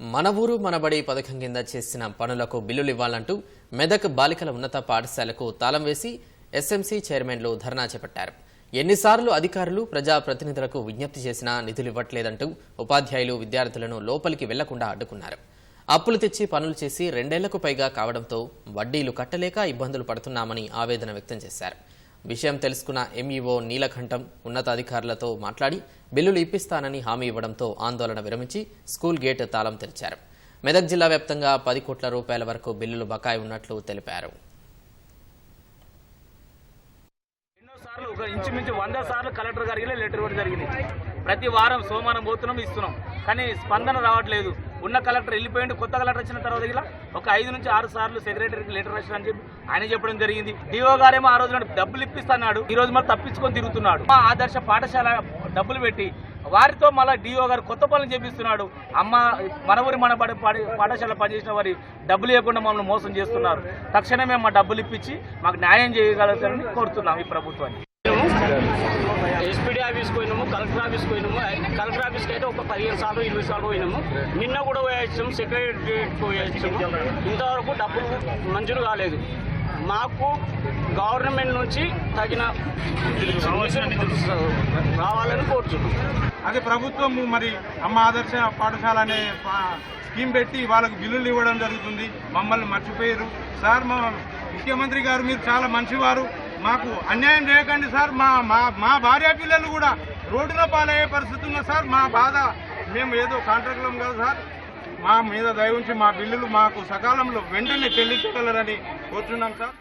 మన ఊరు మనబడి పథకం కింద చేసిన పనులకు బిల్లులు ఇవ్వాలంటూ మెదక్ బాలికల ఉన్నత పాఠశాలకు తాళం వేసి ఎస్ఎంసీ చైర్మన్లు ధర్నా చేపట్టారు. ఎన్నిసార్లు అధికారులు ప్రజాప్రతినిధులకు విజ్ఞప్తి చేసినా నిధులు ఇవ్వట్లేదంటూ ఉపాధ్యాయులు విద్యార్థులను లోపలికి వెళ్ళకుండా అడ్డుకున్నారు. అప్పులు తెచ్చి పనులు చేసి రెండేళ్ళకు పైగా కావడంతో వడ్డీలు కట్టలేక ఇబ్బందులు పడుతున్నామని ఆవేదన వ్యక్తం చేశారు. విషయం తెలుసుకున్న ఎంఈఓ నీలకంఠం ఉన్నతాధికారులతో మాట్లాడి బిల్లులు ఇప్పిస్తానని హామీ ఇవ్వడంతో ఆందోళన విరమించి స్కూల్ గేట్ తాళం తెరిచారు. మెదక్ జిల్లా వ్యాప్తంగా పది కోట్ల రూపాయల వరకు బిల్లులు బకాయి ఉన్నట్లు తెలిపారు. సార్లు ఒక ఇంచుమించు వంద సార్లు కలెక్టర్ గారికి లెటర్ ఇవ్వడం జరిగింది ప్రతి వారం సోమవారం పోతున్నాం ఇస్తున్నాం. కానీ స్పందన రావట్లేదు. ఉన్న కలెక్టర్ వెళ్ళిపోయింది కొత్త కలెక్టర్ వచ్చిన తర్వాత ఇలా ఒక ఐదు నుంచి ఆరు సార్లు సెక్రటరీకి లెటర్ రాసిన అని చెప్పి ఆయన చెప్పడం జరిగింది. డిఓ గారేమో ఆ రోజు డబ్బులు ఇప్పిస్తున్నాడు ఈ రోజు మళ్ళీ తప్పించుకొని తిరుగుతున్నాడు. మా ఆదర్శ పాఠశాల డబ్బులు పెట్టి వారితో మళ్ళీ డిఓ గారు కొత్త పనులు చేపిస్తున్నాడు. అమ్మ మన ఊరి మన బడి పాఠశాల పనిచేసిన వారి డబ్బులు ఇవ్వకుండా మమ్మల్ని మోసం చేస్తున్నారు. తక్షణమే మా డబ్బులు ఇప్పించి మాకు న్యాయం చేయగలుగుతారని కోరుతున్నాం ఈ ప్రభుత్వాన్ని కలెక్టర్ ఆఫీస్కి పోయినాము. కలెక్టర్ ఆఫీస్కి అయితే ఒక పదిహేను సార్లు ఇరవై సార్లు పోయినాము. నిన్న కూడా పోయొచ్చాము సెక్రటరీకి పోయొచ్చాము ఇంతవరకు డబ్బులు మంజూరు కాలేదు. మాకు గవర్నమెంట్ నుంచి తగిన రావాలని కోరుచున్నాం. అది ప్రభుత్వం మరి అమ్మ ఆదర్శ పాఠశాల అనే స్కీమ్ పెట్టి వాళ్ళకు బిల్లులు ఇవ్వడం జరుగుతుంది. మమ్మల్ని మర్చిపోయారు. సార్ మా ముఖ్యమంత్రి గారు మీరు చాలా మంచివారు. మాకు అన్యాయం చేయకండి సార్. మా మా మా భార్య పిల్లలు కూడా రోడ్డున పాలయ్యే పరిస్థితి ఉన్నా సార్ మా బాధ మేము ఏదో కాంట్రాక్టులం కదా సార్. మా మీద దయ ఉంచి మా బిల్లులు మాకు సకాలంలో వెంటనే చెల్లించగలరని కోరుచున్నాం సార్.